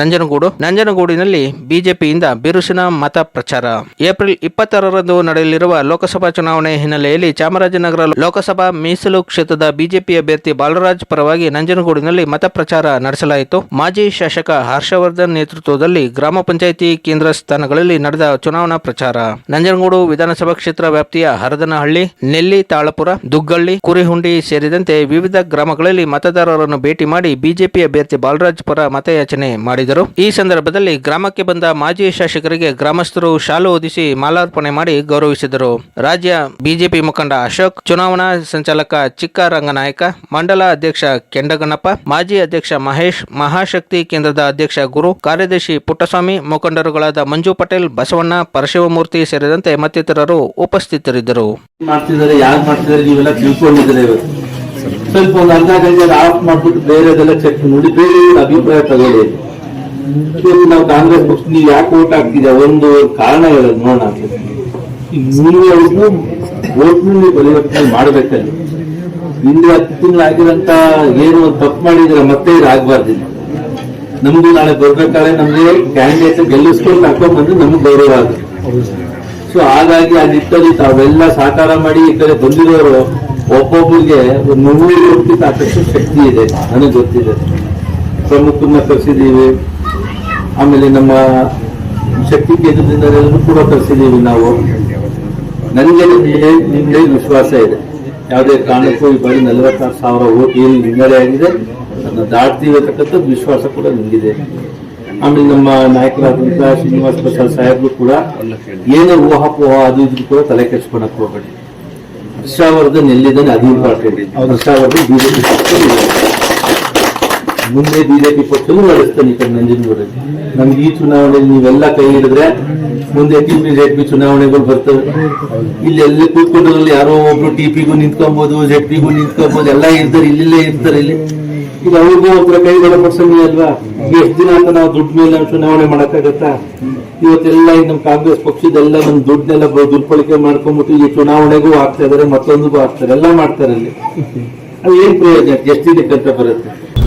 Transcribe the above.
ನಂಜನಗೂಡು, ನಂಜನಗೂಡಿನಲ್ಲಿ ಬಿಜೆಪಿಯಿಂದ ಬಿರುಸಿನ ಮತ ಪ್ರಚಾರ. ಏಪ್ರಿಲ್ ಇಪ್ಪತ್ತಾರರಂದು ನಡೆಯಲಿರುವ ಲೋಕಸಭಾ ಚುನಾವಣೆ ಹಿನ್ನೆಲೆಯಲ್ಲಿ ಚಾಮರಾಜನಗರ ಲೋಕಸಭಾ ಮೀಸಲು ಕ್ಷೇತ್ರದ ಬಿಜೆಪಿ ಅಭ್ಯರ್ಥಿ ಬಾಲರಾಜ್ ಪರವಾಗಿ ನಂಜನಗೂಡಿನಲ್ಲಿ ಮತ ಪ್ರಚಾರ ನಡೆಸಲಾಯಿತು. ಮಾಜಿ ಶಾಸಕ ಹರ್ಷವರ್ಧನ್ ನೇತೃತ್ವದಲ್ಲಿ ಗ್ರಾಮ ಪಂಚಾಯಿತಿ ಕೇಂದ್ರ ಸ್ಥಾನಗಳಲ್ಲಿ ನಡೆದ ಚುನಾವಣಾ ಪ್ರಚಾರ. ನಂಜನಗೂಡು ವಿಧಾನಸಭಾ ಕ್ಷೇತ್ರ ವ್ಯಾಪ್ತಿಯ ಹರದನಹಳ್ಳಿ, ನೆಲ್ಲಿ, ತಾಳಪುರ, ದುಗ್ಗಳ್ಳಿ, ಕುರಿಹುಂಡಿ ಸೇರಿದಂತೆ ವಿವಿಧ ಗ್ರಾಮಗಳಲ್ಲಿ ಮತದಾರರನ್ನು ಭೇಟಿ ಮಾಡಿ ಬಿಜೆಪಿ ಅಭ್ಯರ್ಥಿ ಬಾಲರಾಜ್ ಪರ ಮತಯಾಚನೆ ಮಾಡಿದರು. ಈ ಸಂದರ್ಭದಲ್ಲಿ ಗ್ರಾಮಕ್ಕೆ ಬಂದ ಮಾಜಿ ಶಾಸಕರಿಗೆ ಗ್ರಾಮಸ್ಥರು ಶಾಲು ಓದಿಸಿ ಮಾಲಾರ್ಪಣೆ ಮಾಡಿ ಗೌರವಿಸಿದರು. ರಾಜ್ಯ ಬಿಜೆಪಿ ಮುಖಂಡ ಅಶೋಕ್, ಚುನಾವಣಾ ಸಂಚಾಲಕ ಚಿಕ್ಕ ರಂಗನಾಯಕ ಮಂಡಲ ಅಧ್ಯಕ್ಷ ಕೆಂಡಗಣ್ಣಪ್ಪ, ಮಾಜಿ ಅಧ್ಯಕ್ಷ ಮಹೇಶ್, ಮಹಾಶಕ್ತಿ ಕೇಂದ್ರದ ಅಧ್ಯಕ್ಷ ಗುರು ಕಾರ್ಯದರ್ಶಿ ಪುಟ್ಟಸ್ವಾಮಿ, ಮುಖಂಡರುಗಳಾದ ಮಂಜು ಪಟೇಲ್, ಬಸವಣ್ಣ, ಪರಶಿವಮೂರ್ತಿ ಸೇರಿದಂತೆ ಮತ್ತಿತರರು ಉಪಸ್ಥಿತರಿದ್ದರು. ಸ್ವಲ್ಪ ಒಂದು ಅರ್ಧ ಗಂಟೆ ಆಫ್ ಮಾಡ್ಬಿಟ್ಟು ಬೇರೆದೆಲ್ಲ ಚೆಕ್ ನೋಡಿ ಬೇರೆ ಅಭಿಪ್ರಾಯ ತಗೊಳ್ಳಿ ಇವತ್ತು ನಾವು ಕಾಂಗ್ರೆಸ್ ಪಕ್ಷ ನೀವು ಯಾಕೆ ಓಟ್ ಹಾಕ್ತಿದ್ಯಾ ಒಂದು ಕಾರಣ ಹೇಳೋದು ನೋಡೋಣ ನೀವು ಓಟ್ ನೀವು ಪರಿವರ್ತನೆ ಮಾಡಬೇಕಲ್ಲಿ. ಹಿಂದೆ ಹತ್ತು ತಿಂಗಳು ಏನು ತಪ್ಪು ಮಾಡಿದ್ರೆ ಮತ್ತೆ ಇದು ಆಗ್ಬಾರ್ದಿಲ್ಲ. ನಮ್ದು ನಾಳೆ ಬರ್ಬೇಕಾದ್ರೆ ನಮ್ಗೆ ಕ್ಯಾಂಡಿಡೇಟ್ ಗೆಲ್ಲಿಸ್ಕೊಂಡು ಹಾಕೊಂಡ್ ಬಂದ್ರೆ ನಮ್ಗೆ ಗೌರವ ಆಗುತ್ತೆ. ಸೊ ಹಾಗಾಗಿ ಆ ನಿಟ್ಟಲ್ಲಿ ತಾವೆಲ್ಲ ಸಾಕಾರ ಮಾಡಿ ಈ ಕಡೆ ಬಂದಿರೋರು ಒಬ್ಬೊಬ್ಬರಿಗೆ ನೂರು ಕೋಟಿ ಸಾಕಷ್ಟು ಶಕ್ತಿ ಇದೆ. ನನಗೆ ಗೊತ್ತಿದೆ. ಪ್ರಮುಖರನ್ನ ಕರೆಸಿದೀವಿ ಆಮೇಲೆ ನಮ್ಮ ಶಕ್ತಿ ಕೇಂದ್ರದಿಂದ ಎಲ್ಲರೂ ಕೂಡ ತರಿಸಿದ್ದೀವಿ ನಾವು. ನನಗೆ ನಿಮಗೆ ನಿಮಗೆ ವಿಶ್ವಾಸ ಇದೆ. ಯಾವುದೇ ಕಾರಣಕ್ಕೂ ಈ ಬಾರಿ ನಲವತ್ತಾರು ಸಾವಿರ ಓಟ್ ಏನು ಹಿನ್ನಡೆ ಆಗಿದೆ. ಅದನ್ನು ದಾಟ್ತೀವಿ ಅಂತಕ್ಕಂಥ ವಿಶ್ವಾಸ ಕೂಡ ನಿಮಗಿದೆ. ಆಮೇಲೆ ನಮ್ಮ ನಾಯಕರಾದಂತಹ ಶ್ರೀನಿವಾಸ ಪ್ರಸಾದ್ ಸಾಹೇಬ್ರು ಕೂಡ ಏನೋ ಊಹಾಪೋಹ ಅದು ಇದು ಕೂಡ ತಲೆ ಕೆಡಿಸ್ಕೊಳಕ್ ಹೋಗಬೇಡಿ. ಹರ್ಷವರ್ಧನ್ ಎಲ್ಲಿದ್ದಾನೆ ಅದು ಇಂಪಾರ್ಟೆಂಟ್ ಹರ್ಷವರ್ಧನ್ ಬಿಜೆಪಿ ಮುಂದೆ ಬಿಜೆಪಿ ಪಕ್ಷವೂ ನಡೆಸ್ತಾನೆ ಈ ಕಡೆ ನಂಜನಗೂಡಲ್ಲಿ. ನಮ್ಗೆ ಈ ಚುನಾವಣೆಯಲ್ಲಿ ನೀವೆಲ್ಲ ಕೈ ಹಿಡಿದ್ರೆ ಮುಂದೆ ಟಿ ಪಿ ಜೆಡ್ ಪಿ ಚುನಾವಣೆಗಳು ಬರ್ತವೆ. ಇಲ್ಲಿ ಎಲ್ಲ ಕೂತ್ಕೊಂಡಲ್ಲಿ ಯಾರೋ ಒಬ್ರು ಟಿ ಪಿಗೂ ನಿಂತ್ಕೊಬಹುದು ಜೆಡ್ ಪಿಗೂ ನಿಂತ್ಕೊಬಹುದು ಎಲ್ಲ ಇರ್ತಾರೆ, ಇಲ್ಲಿಲ್ಲೇ ಇರ್ತಾರೆ ಇಲ್ಲಿ. ಈಗ ಅವ್ರಿಗೂ ಒಬ್ಬರ ಕೈಗಳ ಪ್ರಸಂಗ ಅಲ್ವಾ? ಎಷ್ಟು ದಿನ ಅಂತ ನಾವು ದುಡ್ಡು ಮೇಲೆ ನಾವು ಚುನಾವಣೆ ಮಾಡಕ್ಕಾಗತ್ತಾ? ಇವತ್ತೆಲ್ಲ ನಮ್ಮ ಕಾಂಗ್ರೆಸ್ ಪಕ್ಷದೆಲ್ಲ ನಮ್ಮ ದುಡ್ಡನ್ನೆಲ್ಲ ದುರ್ಬಳಕೆ ಮಾಡ್ಕೊಂಡ್ಬಿಟ್ಟು ಈ ಚುನಾವಣೆಗೂ ಆಗ್ತಾ ಇದಾರೆ, ಮತ್ತೊಂದಿಗೂ ಆಗ್ತಾರೆ ಎಲ್ಲ ಮಾಡ್ತಾರೆ ಅಲ್ಲಿ. ಅದು ಏನ್ ಪ್ರಯೋಜನ? ಎಷ್ಟು ದಿನಕ್ಕೆ ಅಂತ ಬರುತ್ತೆ?